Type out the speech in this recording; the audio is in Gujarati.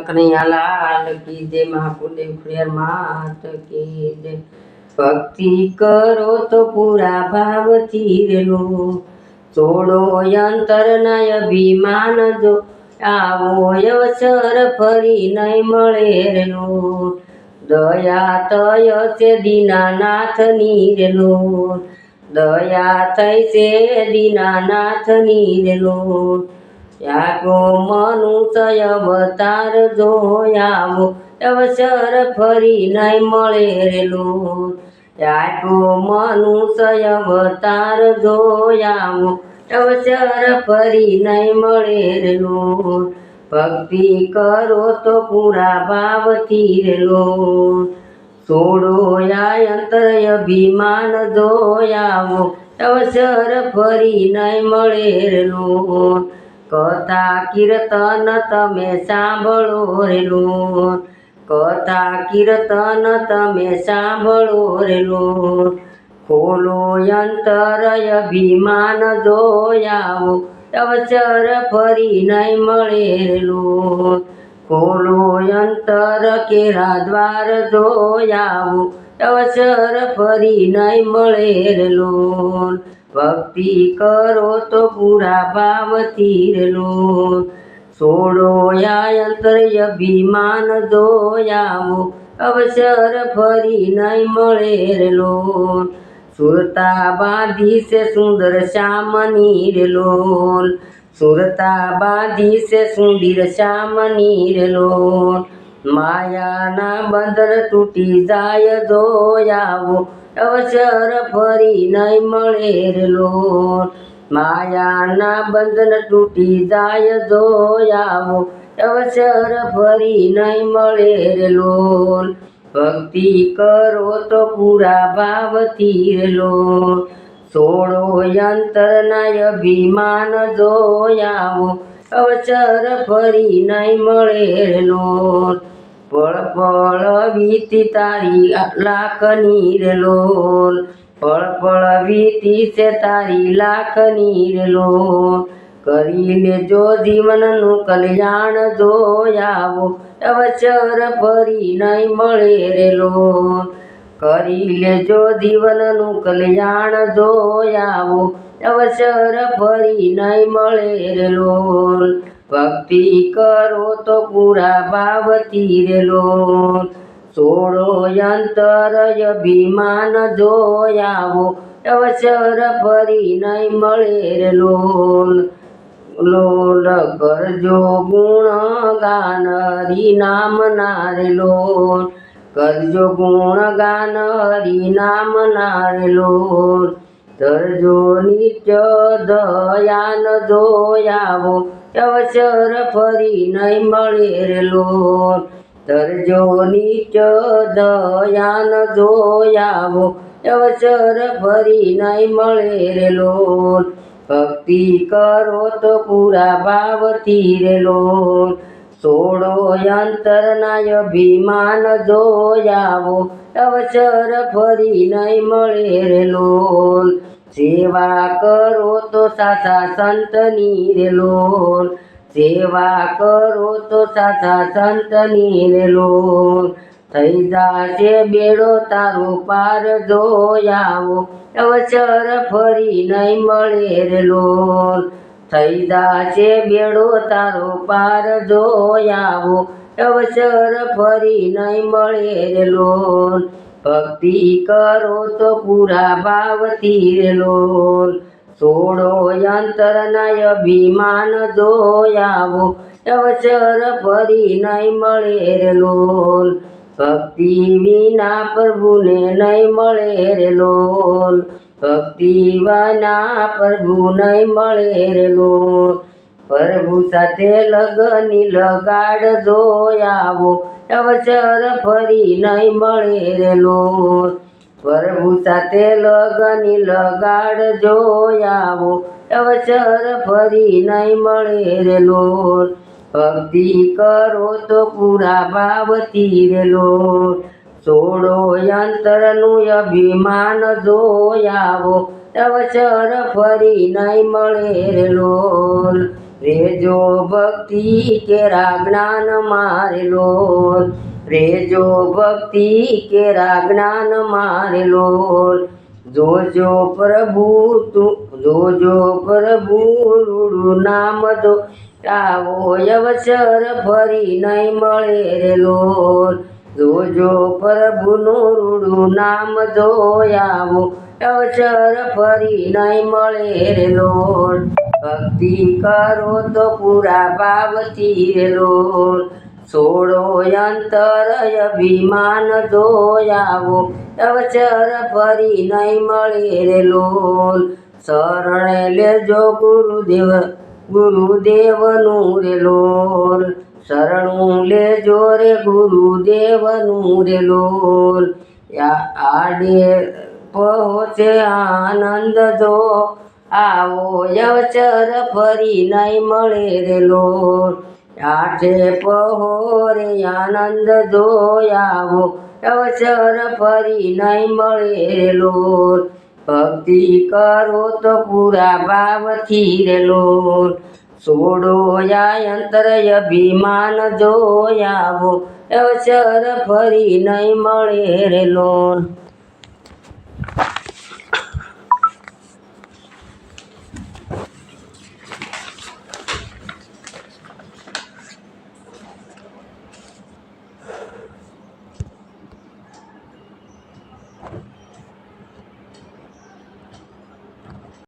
કનૈયાલાલ કી જય મહાપુદેવ ખોડિયાર માત કી જય ભક્તિ કરો તો પૂરા ભાવથી રેલો છોડો અંતરના અભિમાન જો. આવો અવસર ફરી નહીં મળે રેલો દયા તય છે દીનાનાથની રેલો દયા થઈ છે દીનાનાથની રેલો યાગો મનુષ્ય અવતાર જોયાવો અવસર ફરી નહીં મળે રેલો યાગો મનુષ્ય અવતાર જોયાવો અવસર ફરી નહીં મળે રેલો ભક્તિ કરો તો પૂરા ભાવથી રેલો છોડો યાયંત્ર અભિમાન જોયાવો અવસર ફરી નહીં મળે રેલો કથા કીર્તન તમે સાંભળો રેલો. કથા કીર્તન તમે સાંભળો રેલો. ખોલો અંતર અભિમાન જોયાવો. અવસર ફરી નહીં મળે રેલો. ખોલો અંતર કેરા દ્વાર જોયાવો. અવસર ફરી નહીં મળે રેલો. ભક્તિ કરો તો પૂરા ભાવથી રેલો છોડો યાયંત્ર અભિમાન દોયાવો અવસર ફરી નહીં મળે રેલો સુરતા બાંધી છે સુંદર શ્યામની રેલો સુરતા બાંધી છે સુંદર શ્યામની રેલો માયાના બંદર તૂટી જાય જોયાવો અવસર ફરી નહીં મળે રેલો માયાના બંધન તૂટી જાય જોયાવો અવસર ફરી નહીં મળે રેલો ભક્તિ કરો તો પૂરા ભાવથી રેલો છોડો યંત્રના અભિમાન જોયાવો અવસર ફરી નહીં મળે રેલો પળ પળ વીતી તારી લાખની રેલો પળ પળ વીતી છે તારી લાખની રેલો કરી લેજો જીવનનું કલ્યાણ જોયાવો અવસર ફરી નહીં મળે રેલો કરી લેજો જીવનનું કલ્યાણ જોયાવો અવસર ફરી નહીં મળે રેલો ભક્તિ કરો તો પૂરા ભાવથી રેલો. છોડો અંતર અભિમાન જોયાવો અવસર ફરી નહીં મળે રેલો. લોલ કરજો ગુણ ગાન હરી નામ નારેલો કરજો ગુણ ગાન હરી નામ ધરજો નિત્ય દયાન જોયાવો અવસર ફરી નહીં મળે રેલો ધરજો નિત્ય દયાન જોયાવો અવસર ફરી નહીં મળે રેલો ભક્તિ કરો તો પૂરા ભાવથી રેલો છોડો અંતરના અભિમાન જોયાવો. અવસર ફરી નહીં મળે રેલો સેવા કરો તો સાચા સંતની રેલો સેવા કરો તો સાચા સંતની રેલો થઈ જાશે બેડો તારો પાર જોયાવો. અવસર ફરી નહીં મળે રેલો થઈ જાશે બેડો તારો પાર જોયાવો, અવસર ફરી નહીં મળે રેલો ભક્તિ કરો તો પૂરા ભાવથી રેલો છોડો અંતરના અભિમાન જોયાવો, અવસર ફરી નહીં મળે રેલો ભક્તિ વિના પ્રભુને નહીં મળે રેલો ભક્તિ વિના પ્રભુ નહીં મળે રેલો પ્રભુ સાથે લગની લગાડ જોયાવો અવસર ફરી નહીં મળે રેલો પ્રભુ સાથે લગની લગાડ જોયાવો અવસર ફરી નહીં મળે રેલો ભક્તિ કરો તો પૂરા ભાવથી રેલો છોડો અંતરનું અભિમાન જોયાવો. અવસર ફરી નહીં મળે રેલો રેજો ભક્તિ કેરા જ્ઞાન મારેલો રેજો ભક્તિ કેરા જ્ઞાન મારેલો જોજો પ્રભુ તું, જોજો પ્રભુ રૂડું નામ જો આવો અવસર ફરી નહીં મળે રે લોલ. જોજો પ્રભુનું રૂડું નામ જોયાવો અવસર ફરી નહીં મળે રે લોલ. ભક્તિ કરો તો પૂરા ભાવથી રે લોલ. છોડો અંતર અભિમાન જોયાવો અવસર ફરી નહીં મળે રે લોલ. શરણે લેજો ગુરુદેવ, ગુરુદેવનું રે લોલ. શરણું લેજો રે ગુરુદેવનું રે લોલ. આડે પહોંચે આનંદ જો. આવો અવસર ફરી નહીં મળે રે લોલ. આઠે પહોરે આનંદ જોયાવો અવસર ફરી નહીં મળે રે લોલ. ભક્તિ કરો તો પૂરા ભાવથી રે લોલ. છોડો અંતરય અંતર અભિમાન જોયાવો. અવસર ફરી નહીં મળે રે લોલ